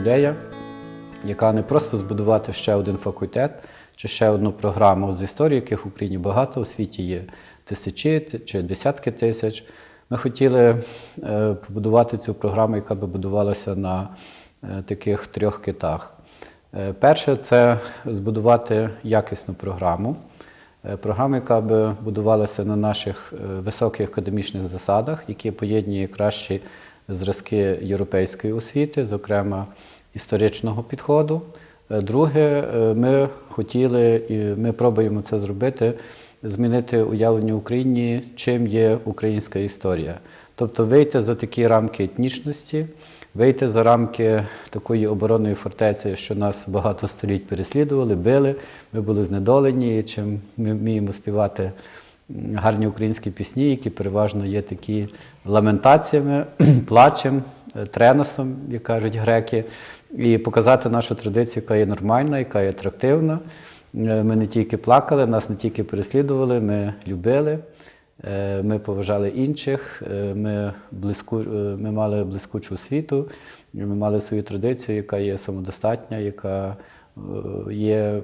ідея, яка не просто збудувати ще один факультет чи ще одну програму з історії, яких в Україні багато, у світі є тисячі чи десятки тисяч. Ми хотіли е, побудувати цю програму, яка би будувалася на е, таких трьох китах. Е, Перше це збудувати якісну програму. Програма, яка би будувалася на наших високих академічних засадах, які поєднує кращі зразки європейської освіти, зокрема історичного підходу. Е, Друге, е, ми хотіли і ми пробуємо це зробити, змінити уявлення Україні, чим є українська історія. Тобто вийти за такі рамки етнічності, вийти за рамки такої оборонної фортеці, що нас багато століть переслідували, били, ми були знедолені, чим ми вміємо співати гарні українські пісні, які переважно є такі ламентаціями, плачем, треносом, як кажуть греки, і показати нашу традицію, яка є нормальна, яка є атрактивна. Е, Ми не тільки плакали, нас не тільки переслідували, ми любили. Е, Ми поважали інших, е, ми, близьку, е, ми мали блискучу освіту, ми мали свою традицію, яка є самодостатня, яка е, є е,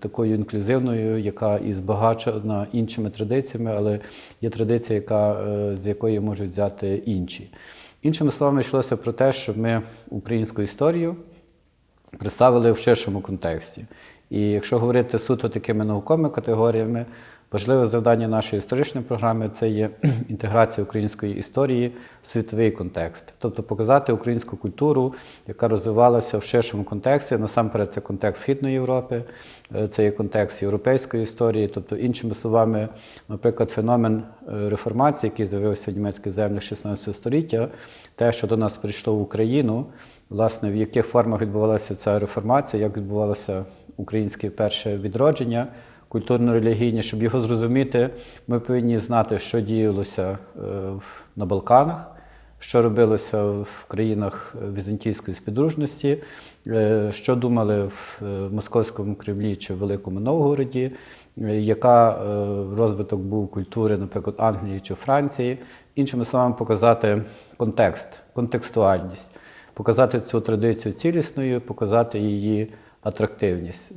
такою інклюзивною, яка і збагачена іншими традиціями, але є традиція, яка, е, з якої можуть взяти інші. Іншими словами, йшлося про те, щоб ми українську історію представили в ширшому контексті. І якщо говорити суто такими науковими категоріями, важливе завдання нашої історичної програми це є інтеграція української історії в світовий контекст, тобто показати українську культуру, яка розвивалася в ширшому контексті. Насамперед, це контекст Східної Європи, е, це є контекст європейської історії, тобто, іншими словами, наприклад, феномен е, реформації, який з'явився в німецьких землях 16 століття, те, що до нас прийшло в Україну. Власне, в яких формах відбувалася ця реформація, як відбувалося українське перше відродження культурно-релігійне, щоб його зрозуміти, ми повинні знати, що діялося е, на Балканах, що робилося в країнах візантійської співдружності, е, що думали в е, Московському Кремлі чи в Великому Новгороді, е, яка е, розвиток був культури, наприклад, Англії чи Франції. Іншими словами, показати контекст, контекстуальність показати цю традицію цілісною, показати її атрактивність.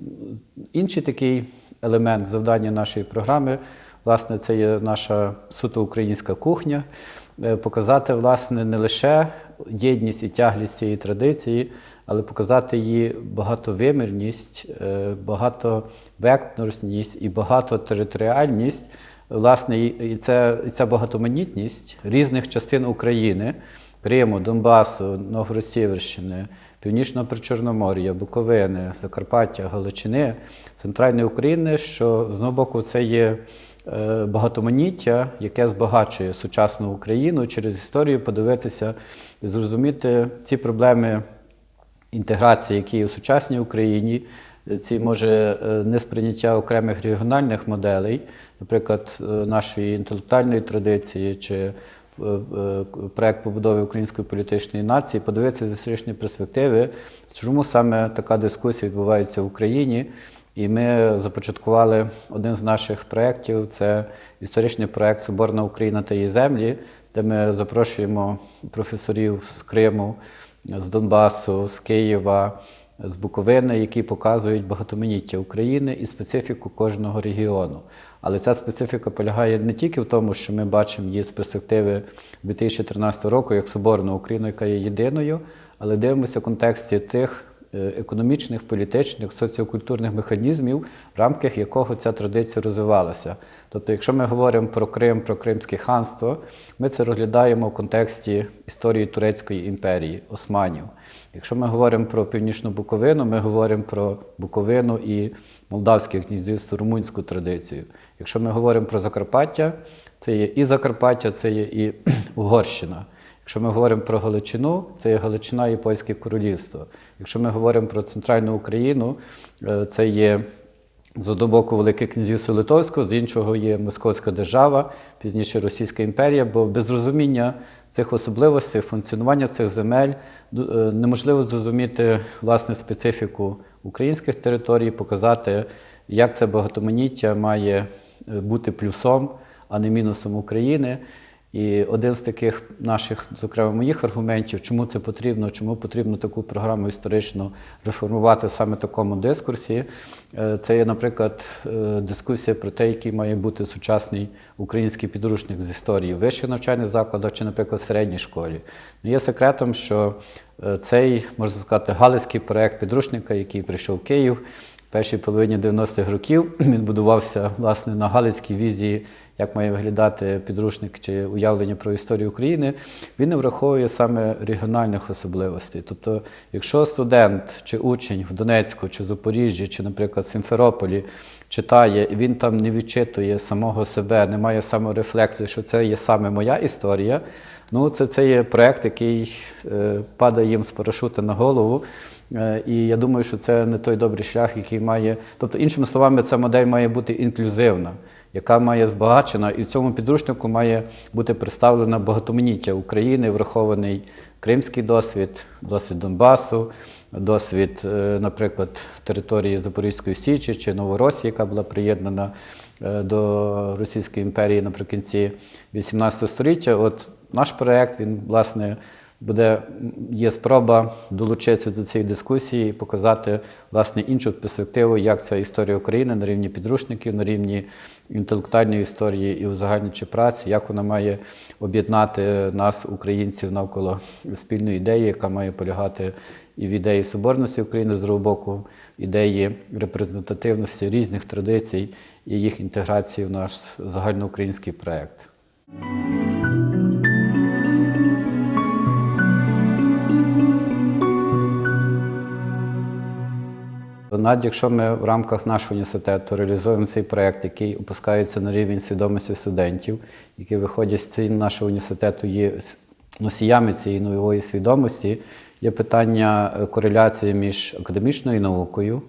Інший такий елемент завдання нашої програми, власне, це є наша суто українська кухня. Е, Показати, власне, не лише єдність і тяглість цієї традиції, але показати її багатовимірність, е, багатовекторність і багатотериторіальність. Власне, і це, і ця багатоманітність різних частин України, Криму, Донбасу, Новгород-Сіверщини, Північного Причорномор'я, Буковини, Закарпаття, Галичини, Центральної України, що з одного боку це є е, багатоманіття, яке збагачує сучасну Україну через історію подивитися і зрозуміти ці проблеми інтеграції, які є у сучасній Україні, ці може е, несприйняття окремих регіональних моделей, наприклад, е, нашої інтелектуальної традиції чи проект побудови української політичної нації, подивитися з історичної перспективи, чому саме така дискусія відбувається в Україні. І ми започаткували один з наших проєктів це історичний проєкт Соборна Україна та її землі, де ми запрошуємо професорів з Криму, з Донбасу, з Києва, з Буковини, які показують багатоманіття України і специфіку кожного регіону. Але ця специфіка полягає не тільки в тому, що ми бачимо її з перспективи 2013 року як Соборну Україну, яка є єдиною, але дивимося в контексті тих е, економічних, політичних, соціокультурних механізмів, в рамках якого ця традиція розвивалася. Тобто, якщо ми говоримо про Крим, про Кримське ханство, ми це розглядаємо в контексті історії Турецької імперії, османів. Якщо ми говоримо про північну Буковину, ми говоримо про Буковину і Молдавське князівство, румунську традицію. Якщо ми говоримо про Закарпаття, це є і Закарпаття, це є і Угорщина. Якщо ми говоримо про Галичину, це є Галичина і Польське королівство. Якщо ми говоримо про центральну Україну, е, це є з одного боку Велике князівство Литовського, з іншого є Московська держава, пізніше Російська імперія, бо без розуміння цих особливостей, функціонування цих земель е, неможливо зрозуміти власне специфіку українських територій, показати, як це багатоманіття має бути плюсом, а не мінусом України. І один з таких наших, зокрема, моїх аргументів, чому це потрібно, чому потрібно таку програму історично реформувати саме в такому дискурсі, е, це є, наприклад, е, дискусія про те, який має бути сучасний український підручник з історії в вищих навчальних закладах чи, наприклад, в середній школі. Не є секретом, що е, цей, можна сказати, галицький проект підручника, який прийшов в Київ першій половині 90-х років, він будувався власне на галицькій візії як має виглядати підручник чи уявлення про історію України, він не враховує саме регіональних особливостей. Тобто, якщо студент чи учень в Донецьку, чи Запоріжжі, чи, наприклад, Сімферополі читає, і він там не відчитує самого себе, не має саморефлексії, що це є саме моя історія. Ну, це, це є проєкт, який е, падає їм з парашута на голову. Е, І я думаю, що це не той добрий шлях, який має. Тобто, іншими словами, ця модель має бути інклюзивна, яка має збагачена, і в цьому підручнику має бути представлена багатоманіття України, врахований кримський досвід, досвід Донбасу, досвід, е, наприклад, території Запорізької Січі чи Новоросії, яка була приєднана е, до Російської імперії наприкінці 18 століття. От наш проект, він, власне, буде, є спроба долучитися до цієї дискусії і показати власне іншу перспективу, як ця історія України на рівні підручників, на рівні інтелектуальної історії і узагальнюючи праці, як вона має об'єднати нас, українців, навколо спільної ідеї, яка має полягати і в ідеї соборності України з другого боку, ідеї репрезентативності різних традицій і їх інтеграції в наш загальноукраїнський проект. Навіть якщо ми в рамках нашого університету реалізуємо цей проєкт, який опускається на рівень свідомості студентів, які виходять з цього нашого університету, є носіями цієї нової свідомості, є питання е, кореляції між академічною наукою,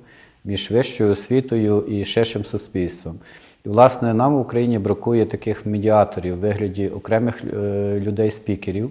між вищою освітою і ширшим суспільством. І, власне, нам в Україні бракує таких медіаторів в вигляді окремих е, людей-спікерів,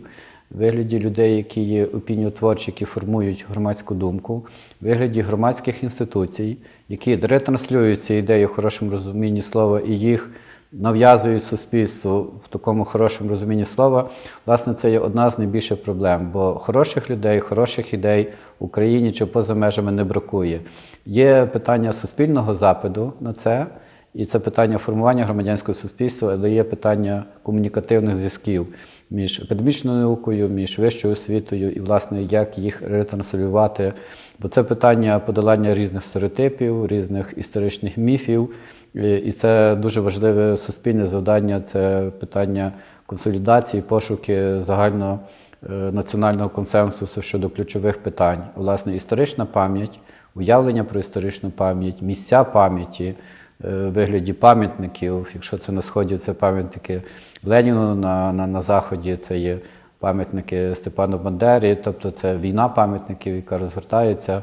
вигляді людей, які є опініотворчі, які формують громадську думку, вигляді громадських інституцій, які ретранслюють ці ідеї в хорошому розумінні слова і їх нав'язують суспільству в такому хорошому розумінні слова. Власне, це є одна з найбільших проблем, бо хороших людей, хороших ідей в Україні чи поза межами не бракує. Є питання суспільного запиту на це. І це питання формування громадянського суспільства, але є питання комунікативних зв'язків між академічною наукою, між вищою освітою і, власне, як їх ретранслювати. Бо це питання подолання різних стереотипів, різних історичних міфів. І це дуже важливе суспільне завдання це питання консолідації, пошуки загально національного консенсусу щодо ключових питань. Власне, історична пам'ять, уявлення про історичну пам'ять, місця пам'яті вигляді пам'ятників. Якщо це на сході, це пам'ятники Леніну, на, на, на заході це є пам'ятники Степану Бандері, тобто це війна пам'ятників, яка розгортається.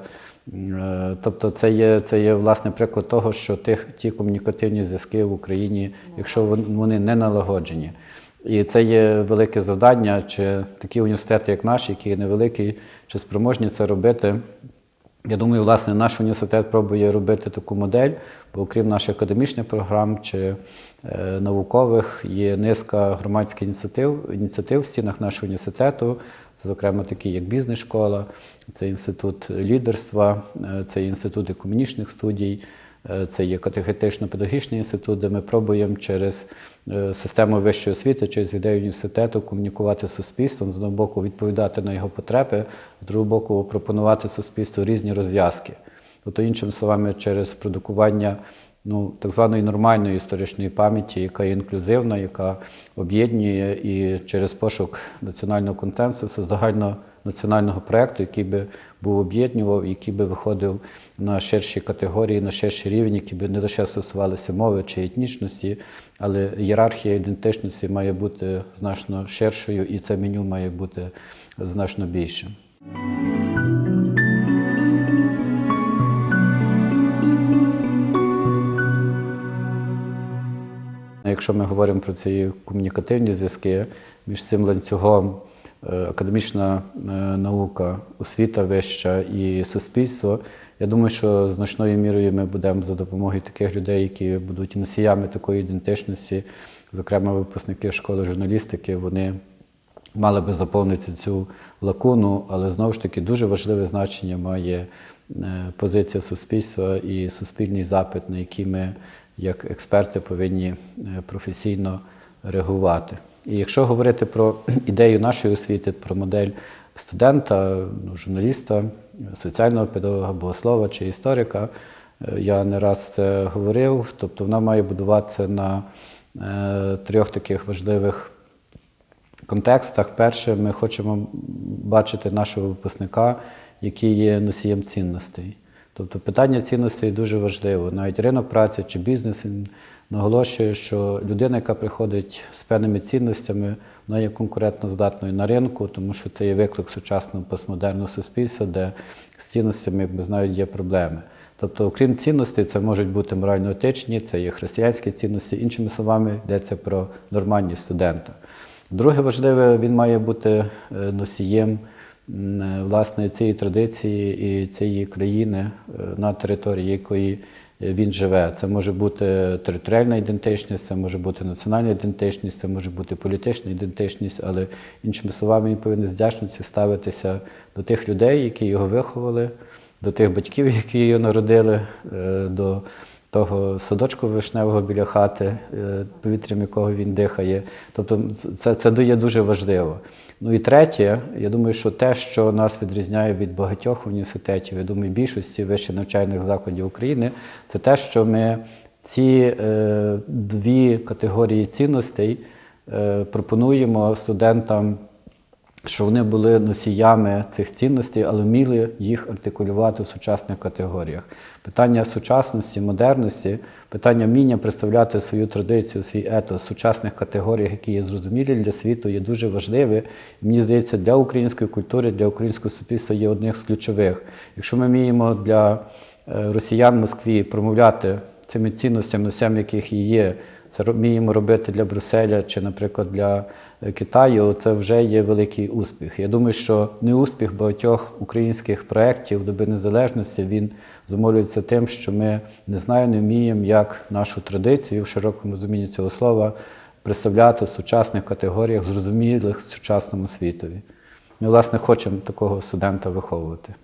Е, Тобто, це є це є власне приклад того, що тих ті комунікативні зв'язки в Україні, якщо вони не налагоджені. І це є велике завдання, чи такі університети, як наш, які є невеликі, чи спроможні це робити. Я думаю, власне, наш університет пробує робити таку модель, бо окрім наших академічних програм чи е, наукових, є низка громадських ініціатив, ініціатив в стінах нашого університету. Це, зокрема, такі як бізнес-школа, це інститут лідерства, е, це інститут економічних студій, е, це є катехетично-педагогічний інститут, де ми пробуємо через е, систему вищої освіти, через ідею університету комунікувати з суспільством, з одного боку відповідати на його потреби, з другого боку пропонувати суспільству різні розв'язки. Тобто, іншими словами, через продукування ну, так званої нормальної історичної пам'яті, яка є інклюзивна, яка об'єднує і через пошук національного консенсусу, загальнонаціонального проєкту, який би був об'єднував, який би виходив на ширші категорії, на ширший рівень, які би не лише стосувалися мови чи етнічності, але ієрархія ідентичності має бути значно ширшою, і це меню має бути значно більшим. Якщо ми говоримо про ці комунікативні зв'язки між цим ланцюгом академічна е, наука, освіта вища і суспільство, я думаю, що значною мірою ми будемо за допомогою таких людей, які будуть носіями такої ідентичності, зокрема випускники школи журналістики, вони мали би заповнити цю лакуну, але знову ж таки дуже важливе значення має е, позиція суспільства і суспільний запит, на який ми, як експерти, повинні е, професійно реагувати. І якщо говорити про ідею нашої освіти, про модель студента, ну, журналіста, соціального педагога, богослова чи історика, е, я не раз це говорив, тобто вона має будуватися на е, трьох таких важливих контекстах. Перше, ми хочемо бачити нашого випускника, який є носієм цінностей. Тобто питання цінностей дуже важливо. Навіть ринок праці чи бізнес він наголошує, що людина, яка приходить з певними цінностями, вона є конкурентно здатною на ринку, тому що це є виклик сучасного постмодерного суспільства, де з цінностями, як ми знаємо, є проблеми. Тобто, окрім цінностей, це можуть бути морально-етичні, це є християнські цінності, іншими словами, йдеться про нормальність студента. Друге важливе, він має бути е, носієм е, власне цієї традиції і цієї країни, е, на території якої він живе. Це може бути територіальна ідентичність, це може бути національна ідентичність, це може бути політична ідентичність, але іншими словами, він повинен з вдячності ставитися до тих людей, які його виховали, до тих батьків, які його народили, е, до того садочку вишневого біля хати, е, повітрям якого він дихає. Тобто це, це є дуже важливо. Ну і третє, я думаю, що те, що нас відрізняє від багатьох університетів, я думаю, більшості вищих навчальних закладів України, це те, що ми ці е, дві категорії цінностей е, пропонуємо студентам що вони були носіями цих цінностей, але вміли їх артикулювати в сучасних категоріях. Питання сучасності, модерності, питання вміння представляти свою традицію, свій етос в сучасних категоріях, які є зрозумілі для світу, є дуже важливі. Мені здається, для української культури, для українського суспільства є одним з ключових. Якщо ми вміємо для е, росіян в Москві промовляти цими цінностями, носям яких і є, це вміємо робити для Брюсселя чи, наприклад, для Китаю, це вже є великий успіх. Я думаю, що неуспіх багатьох українських проєктів доби незалежності він зумовлюється тим, що ми не знаємо, не вміємо, як нашу традицію в широкому розумінні цього слова представляти в сучасних категоріях, зрозумілих сучасному світові. Ми, власне, хочемо такого студента виховувати.